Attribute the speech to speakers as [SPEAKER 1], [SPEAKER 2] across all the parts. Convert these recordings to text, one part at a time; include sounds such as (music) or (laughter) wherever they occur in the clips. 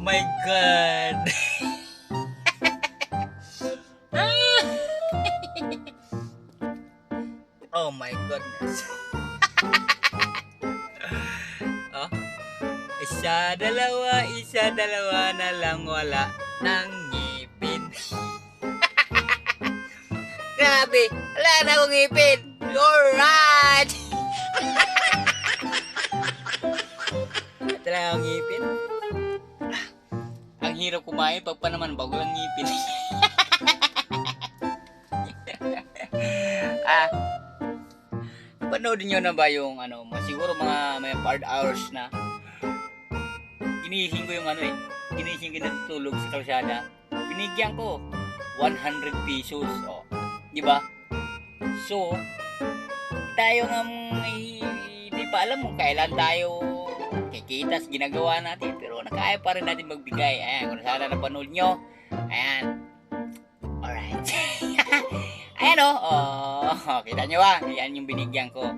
[SPEAKER 1] my God! (laughs) oh my goodness! (laughs) oh, isa, dalawa, isa, dalawa na lang wala ng ngipin. (laughs) Grabe! Wala na akong ngipin! You're right! Talaga ang ngipin. Ang hirap kumain pag pa naman bago lang ngipin. (laughs) ah, panoodin nyo na ba yung ano, siguro mga may hard hours na ginising ko yung ano eh, ginising ko na tutulog sa kalsada. Binigyan ko 100 pesos. Oh, di ba? So, tayo nga may hindi pa alam kung kailan tayo kikita sa ginagawa natin pero nakaya pa rin natin magbigay. Ayan, kung sana napanood nyo. Ayan. Alright. (laughs) Ayan. Oh. oh, kita nyo ba? Ayan yung binigyan ko.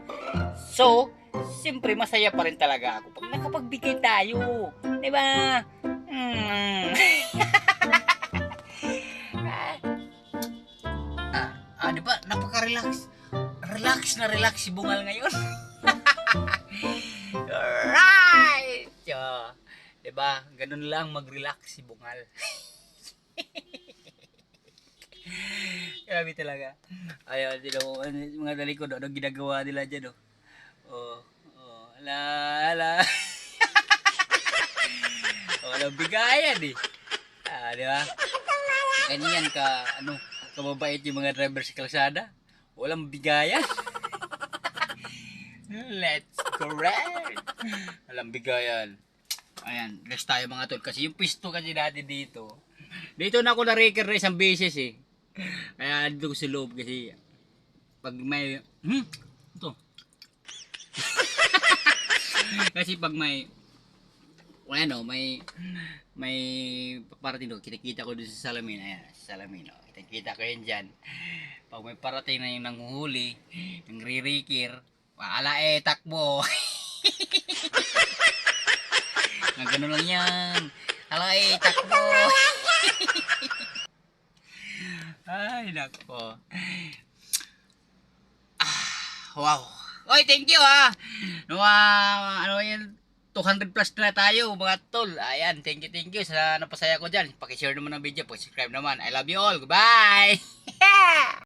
[SPEAKER 1] So, siyempre masaya pa rin talaga ako pag nakapagbigay tayo. Di ba? Hmm. (laughs) ah, ah, di ba? Napaka-relax. Relax na relax si Bungal ngayon. (laughs) ba? Ganun lang mag-relax si Bungal. (laughs) Grabe talaga. Ayaw, di mo, ano, mga talikod, ano ginagawa nila dyan, oh. Oh, oh, ala, ala. (laughs) oh, walang bigayan, eh. Ah, di ba? Ganyan ka, ano, kababait yung mga driver sa kalsada. Walang bigayan. (laughs) Let's correct. Walang bigayan. Ayan, rest tayo mga tol. Kasi yung pisto kasi natin dito. Dito na ako na-record na isang beses eh. Kaya dito ko sa loob kasi pag may... Hmm? Ito. (laughs) kasi pag may... Ano, may... May parating doon. Kinikita ko doon sa salamin. Ayan, sa salamin. Oh. Kinikita ko yun dyan. Pag may parating na yung nanguhuli, yung ririkir, wala eh, takbo. (laughs) Nga ganun lang yan. Ala eh, takbo. (laughs) Ay, nako. Ah, wow. Oy, thank you ah. No, ah, ano yan, 200 plus na tayo mga tol. Ayan, thank you, thank you sa napasaya ko dyan. Pakishare naman ng video, pakisubscribe naman. I love you all. Goodbye! (laughs)